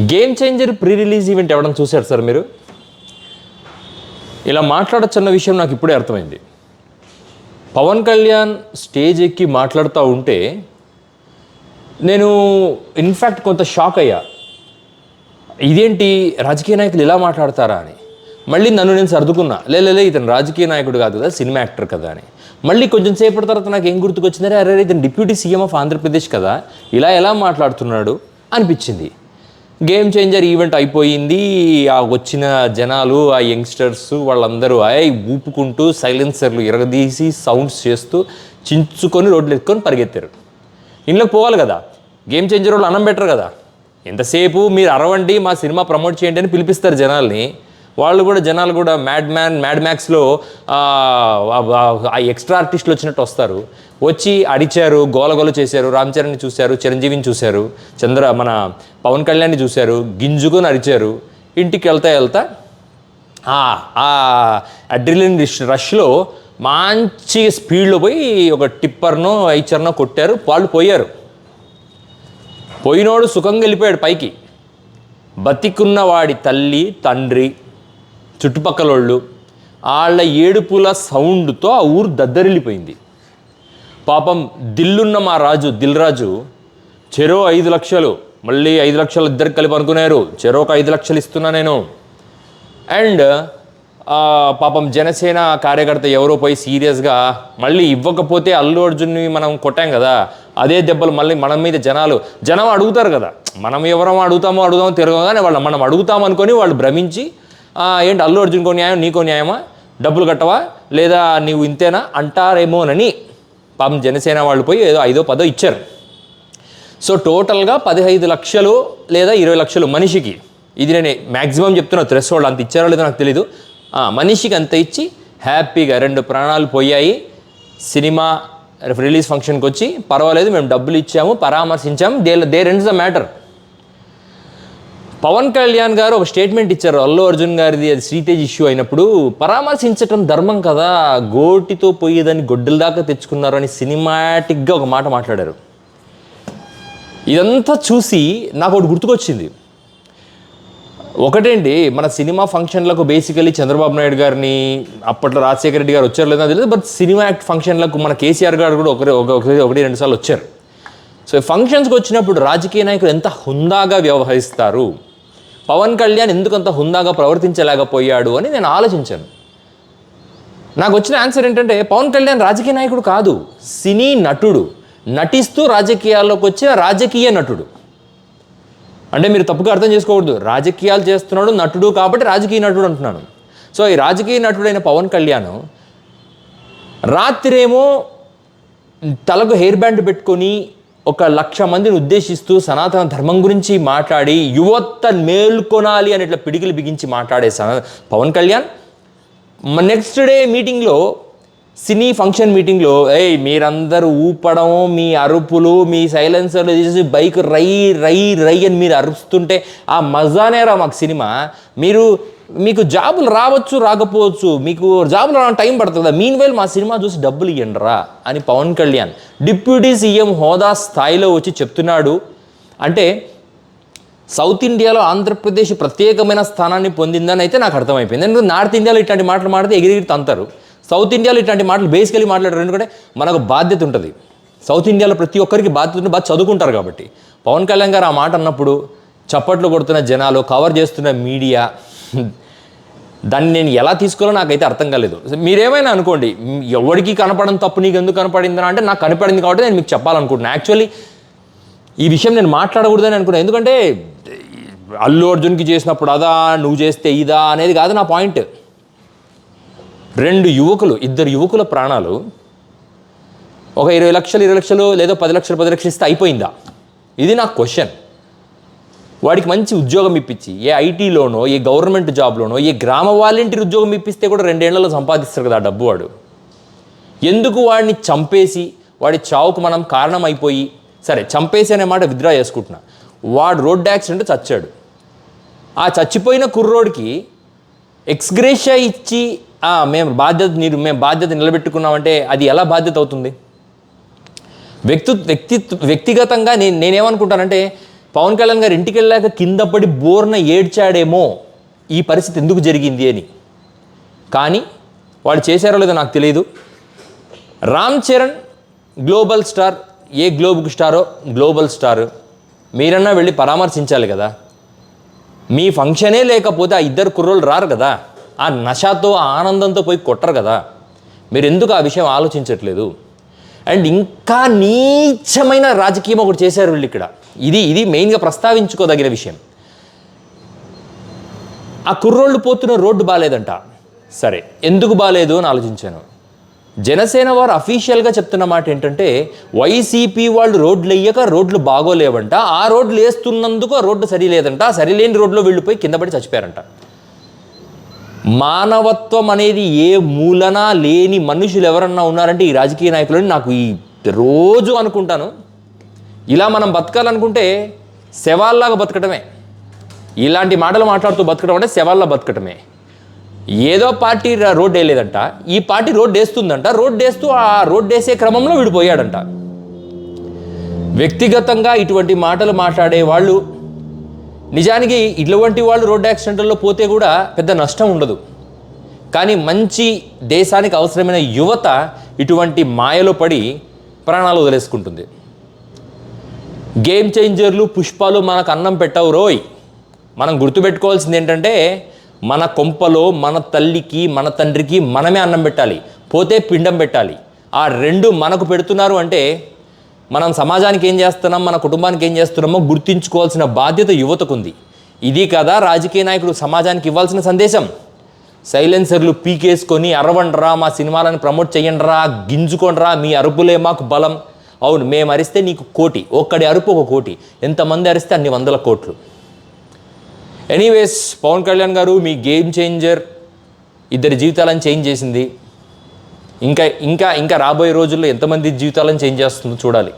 Game changer pre release event ఇవ్వడం చూశారు sir మీరు? ఇలా మాట్లాడచ్చన్న విషయం నాకు ఇప్పుడే అర్థమైంది. పవన్ కళ్యాణ్ స్టేజ్ ఎక్కి మాట్లాడుతూ ఉంటే నేను ఇన్ఫ్యాక్ట్ కొంత షాక్ అయ్యా. ఇదేంటి రాజకీయ నాయకులు ఇలా మాట్లాడతారా అని. మళ్ళీ నన్ను నేను సర్దుకున్నా. లేలే ఇతను రాజకీయ నాయకుడు కాదు కదా సినిమా యాక్టర్ కదా అని. మళ్ళీ కొంచెం సేపటి తర్వాత నాకు ఏం గుర్తుకొచ్చిందంటే అరే ఇతను డిప్యూటీ సీఎం ఆఫ్ ఆంధ్రప్రదేశ్ కదా. ఇలా ఎలా మాట్లాడుతున్నాడు? అనిపించింది. గేమ్ చేంజర్ ఈవెంట్ అయిపోయింది. ఆ వచ్చిన జనాలు ఆ యంగ్స్టర్స్ వాళ్ళందరూ అయ్యి ఊపుకుంటూ సైలెన్సర్లు ఇరగదీసి సౌండ్స్ చేస్తూ చించుకొని రోడ్లు ఎత్తుకొని పరిగెత్తారు. ఇంట్లోకి పోవాలి కదా. గేమ్ చేంజర్ వాళ్ళు అన్నం బెటర్ కదా. ఎంతసేపు మీరు అరవండి మా సినిమా ప్రమోట్ చేయండి అని పిలిపిస్తారు జనాల్ని. వాళ్ళు కూడా జనాలు కూడా మ్యాడ్ మ్యాన్ మ్యాడ్ మ్యాక్స్లో ఆ ఎక్స్ట్రా ఆర్టిస్టులు వచ్చినట్టు వస్తారు. వచ్చి అడిచారు గోలగోల చేశారు రామ్ చరణ్ని చూశారు చిరంజీవిని చూశారు చంద్ర మన పవన్ కళ్యాణ్ని చూశారు గింజుకొని అరిచారు ఇంటికి వెళ్తా వెళ్తా ఆ అడ్రిలిన్ రష్ రష్లో మంచి స్పీడ్లో పోయి ఒక టిప్పర్నో ఐచర్నో కొట్టారు వాళ్ళు పోయారు. పోయినోడు సుఖంగా వెళ్ళిపోయాడు పైకి. బతికున్నవాడి తల్లి తండ్రి చుట్టుపక్కల వాళ్ళు వాళ్ళ ఏడుపుల సౌండ్తో ఆ ఊరు దద్దరిల్లిపోయింది. పాపం దిల్లున్న మా రాజు దిల్ రాజు చెరో ఐదు లక్షలు మళ్ళీ ఐదు లక్షలు ఇద్దరు కలిపి అనుకున్నారు. చెరో ఒక ఐదు లక్షలు ఇస్తున్నా నేను. అండ్ పాపం జనసేన కార్యకర్త ఎవరో పోయి సీరియస్గా మళ్ళీ ఇవ్వకపోతే అల్లు అర్జున్ని మనం కొట్టాం కదా అదే దెబ్బలు మళ్ళీ మన మీద జనాలు జనం అడుగుతారు కదా. మనం ఎవరో అడుగుతామో అడుగుతామో తిరగం కానీ వాళ్ళు మనం అడుగుతామనుకొని వాళ్ళు భ్రమించి ఏంటి అల్లు అర్జున్కో న్యాయం నీకో న్యాయమా? డబ్బులు కట్టవా? లేదా నీవు ఇంతేనా? అంటారేమోనని పాపం జనసేన వాళ్ళు పోయి ఏదో ఐదో పదో ఇచ్చారు. సో టోటల్గా పదిహైదు లక్షలు లేదా ఇరవై లక్షలు మనిషికి. ఇది నేను మ్యాక్సిమం చెప్తున్నా థ్రెస్ వాళ్ళు అంత ఇచ్చారో లేదో నాకు తెలీదు. మనిషికి అంత ఇచ్చి హ్యాపీగా రెండు ప్రాణాలు పోయాయి. సినిమా రిలీజ్ ఫంక్షన్కి వచ్చి పర్వాలేదు మేము డబ్బులు ఇచ్చాము పరామర్శించాము they there ends the matter. Pawan Kalyan గారు ఒక స్టేట్మెంట్ ఇచ్చారు అల్లు అర్జున్ గారిది అది శ్రీతేజ్ ఇష్యూ అయినప్పుడు. పరామర్శించటం ధర్మం కదా గోటితో పోయేదాన్ని గొడ్డల దాకా తెచ్చుకున్నారు అని సినిమాటిక్గా ఒక మాట మాట్లాడారు. ఇదంతా చూసి నాకు ఒకటి గుర్తుకొచ్చింది. ఒకటేంటి మన సినిమా ఫంక్షన్లకు బేసికలీ చంద్రబాబు నాయుడు గారిని అప్పట్లో రాజశేఖర రెడ్డి గారు వచ్చారు లేదా తెలియదు బట్ సినిమా యాక్ట్ ఫంక్షన్లకు మన కేసీఆర్ గారు కూడా ఒకరి ఒక- ఒకటి రెండు సార్లు వచ్చారు. సో ఫంక్షన్స్కి వచ్చినప్పుడు రాజకీయ నాయకులు ఎంత హుందాగా వ్యవహరిస్తారు? పవన్ కళ్యాణ్ ఎందుకు అంత హుందాగా ప్రవర్తించలేకపోయాడు అని నేను ఆలోచించాను. నాకు వచ్చిన ఆన్సర్ ఏంటంటే పవన్ కళ్యాణ్ రాజకీయ నాయకుడు కాదు సినీ నటుడు. నటిస్తూ రాజకీయాల్లోకి వచ్చిన రాజకీయ నటుడు. అంటే మీరు తప్పుగా అర్థం చేసుకోకూడదు. రాజకీయాలు చేస్తున్నాడు నటుడు కాబట్టి రాజకీయ నటుడు అంటున్నాను. సో ఈ రాజకీయ నటుడైన పవన్ కళ్యాణ్ రాత్రేమో తలకు హెయిర్ బ్యాండ్ పెట్టుకొని ఒక లక్ష మందిని ఉద్దేశిస్తూ సనాతన ధర్మం గురించి మాట్లాడి యువత మేల్కొనాలి అని ఇట్లా పిడికిలు బిగించి మాట్లాడే సన పవన్ కళ్యాణ్. నెక్స్ట్ డే మీటింగ్లో సినీ ఫంక్షన్ మీటింగ్లో ఏయ్ మీరందరూ ఊపడం మీ అరుపులు మీ సైలెన్సర్లు తీసి బైక్ రై రై రై అని మీరు అరుస్తుంటే ఆ మజానేరా మాకు సినిమా. మీరు మీకు జాబులు రావచ్చు రాకపోవచ్చు మీకు జాబులు రావడం టైం పడుతుంది? మీన్ వైల్ మా సినిమా చూసి డబ్బులు ఇవ్వండిరా అని పవన్ కళ్యాణ్ డిప్యూటీ సీఎం హోదా స్థాయిలో వచ్చి చెప్తున్నాడు. అంటే సౌత్ ఇండియాలో ఆంధ్రప్రదేశ్ ప్రత్యేకమైన స్థానాన్ని పొందిందని అయితే నాకు అర్థమైపోయింది. ఎందుకంటే నార్త్ ఇండియాలో ఇట్లాంటి మాటలు మాడితే ఎగిరిగిరి తంతారు. సౌత్ ఇండియాలో ఇట్లాంటి మాటలు బేసికలీ మాట్లాడారు. ఎందుకంటే మనకు బాధ్యత ఉంటుంది. సౌత్ ఇండియాలో ప్రతి ఒక్కరికి బాధ్యత ఉంటే బాగా చదువుకుంటారు కాబట్టి. పవన్ కళ్యాణ్ గారు ఆ మాట అన్నప్పుడు చప్పట్లు కొడుతున్న జనాలు కవర్ చేస్తున్న మీడియా దాన్ని నేను ఎలా తీసుకోవాలో నాకైతే అర్థం కాలేదు. మీరేమైనా అనుకోండి ఎవరికి కనపడడం తప్పు నీకు ఎందుకు కనపడిందని అంటే నాకు కనపడింది కాబట్టి నేను మీకు చెప్పాలనుకుంటున్నాను యాక్చువల్లీ ఈ విషయం నేను మాట్లాడకూడదని అనుకున్నాను ఎందుకంటే అల్లు అర్జున్కి చేసినప్పుడు అదా నువ్వు చేస్తే ఇదా అనేది కాదు నా పాయింట్. రెండు యువకులు ఇద్దరు యువకుల ప్రాణాలు ఒక ఇరవై లక్షలు ఇరవై లక్షలు లేదా పది లక్షలు పది లక్షలు ఇస్తే అయిపోయిందా? ఇది నా క్వశ్చన్ వాడికి మంచి ఉద్యోగం ఇప్పించి ఏ ఐటీలోనో ఏ గవర్నమెంట్ జాబ్లోనో ఏ గ్రామ వాలంటీర్ ఉద్యోగం ఇప్పిస్తే కూడా రెండేళ్ళలో సంపాదిస్తారు కదా ఆ డబ్బు వాడు. ఎందుకు వాడిని చంపేసి వాడి చావుకు మనం కారణం అయిపోయి సరే చంపేసి అనే మాట విత్డ్రా చేసుకుంటున్నా. వాడు రోడ్ యాక్సిడెంట్ చచ్చాడు. ఆ చచ్చిపోయిన కుర్రోడికి ఎక్స్గ్రేషియా ఇచ్చి మేము బాధ్యత మీరు మేము బాధ్యత నిలబెట్టుకున్నామంటే అది ఎలా బాధ్యత అవుతుంది? వ్యక్తి వ్యక్తి వ్యక్తిగతంగా నేను నేనేమనుకుంటానంటే పవన్ కళ్యాణ్ గారు ఇంటికి వెళ్ళాక కింద పడి బోర్న ఏడ్చాడేమో ఈ పరిస్థితి ఎందుకు జరిగింది అని. కానీ వాళ్ళు చేశారో లేదో నాకు తెలియదు రామ్ చరణ్ గ్లోబల్ స్టార్ ఏ గ్లోబల్ స్టారో గ్లోబల్ స్టార్. మీరన్నా వెళ్ళి పరామర్శించాలి కదా. మీ ఫంక్షనే లేకపోతే ఆ ఇద్దరు కుర్రోళ్ళు రారు కదా. ఆ నషాతో ఆ ఆనందంతో పోయి కొట్టరు కదా. మీరు ఎందుకు ఆ విషయం ఆలోచించట్లేదు? అండ్ ఇంకా నీచమైన రాజకీయం ఒకటి చేశారు వీళ్ళు ఇక్కడ. ఇది ఇది మెయిన్గా ప్రస్తావించుకోదగిన విషయం. ఆ కుర్రోళ్ళు పోతున్న రోడ్డు బాగాలేదంట సరే ఎందుకు బాగాలేదు అని ఆలోచించాను. జనసేన వారు అఫీషియల్గా చెప్తున్న మాట ఏంటంటే వైసీపీ వాళ్ళు రోడ్లు వేయక రోడ్లు బాగోలేవంట. ఆ రోడ్లు వేస్తున్నందుకు ఆ రోడ్డు సరిలేదంట. సరిలేని రోడ్లో వెళ్ళిపోయి కింద పడి చచ్చిపోయారంట. మానవత్వం అనేది ఏ మూలన లేని మనుషులు ఎవరన్నా ఉన్నారంటే ఈ రాజకీయ నాయకులని నాకు ఈ రోజు అనుకుంటాను. ఇలా మనం బతకాలనుకుంటే శవాల్లాగా బతకటమే. ఇలాంటి మాటలు మాట్లాడుతూ బతకడం అంటే శవాల్లా బతకటమే. ఏదో పార్టీ రోడ్డు వేయలేదంట. ఈ పార్టీ రోడ్డు వేస్తుందంట. రోడ్డు వేస్తూ ఆ రోడ్డు వేసే క్రమంలో విడిపోయాడంట వ్యక్తిగతంగా ఇటువంటి మాటలు మాట్లాడే వాళ్ళు నిజానికి ఇటువంటి వాళ్ళు రోడ్డు యాక్సిడెంట్లలో పోతే కూడా పెద్ద నష్టం ఉండదు. కానీ మంచి దేశానికి అవసరమైన యువత ఇటువంటి మాయలో పడి ప్రాణాలు వదిలేసుకుంటుంది. గేమ్ చేంజర్లు పుష్పాలు మనకు అన్నం పెట్టవు రోయ్. మనం గుర్తుపెట్టుకోవాల్సింది ఏంటంటే మన కొంపలో మన తల్లికి మన తండ్రికి మనమే అన్నం పెట్టాలి. పోతే పిండం పెట్టాలి. ఆ రెండు మనకు పెడుతున్నారు అంటే మనం సమాజానికి ఏం చేస్తున్నాం మన కుటుంబానికి ఏం చేస్తున్నామో గుర్తించుకోవాల్సిన బాధ్యత యువతకుంది. ఇది కదా రాజకీయ నాయకుడు సమాజానికి ఇవ్వాల్సిన సందేశం? సైలెన్సర్లు పీకేసుకొని అరవండ్రా మా సినిమాలను ప్రమోట్ చేయండిరా గింజుకోండిరా మీ అరుపులే మాకు బలం. అవును మేము అరిస్తే నీకు కోటి ఒక్కడి అరుపు ఒక కోటి ఎంతమంది అరిస్తే అన్ని వందల కోట్లు. ఎనీవేస్ పవన్ కళ్యాణ్ గారు మీ గేమ్ చేంజర్ ఇద్దరి జీవితాలను చేంజ్ చేసింది. ఇంకా ఇంకా ఇంకా రాబోయే రోజుల్లో ఎంతమంది జీవితాలను చేంజ్ చేస్తుందో చూడాలి.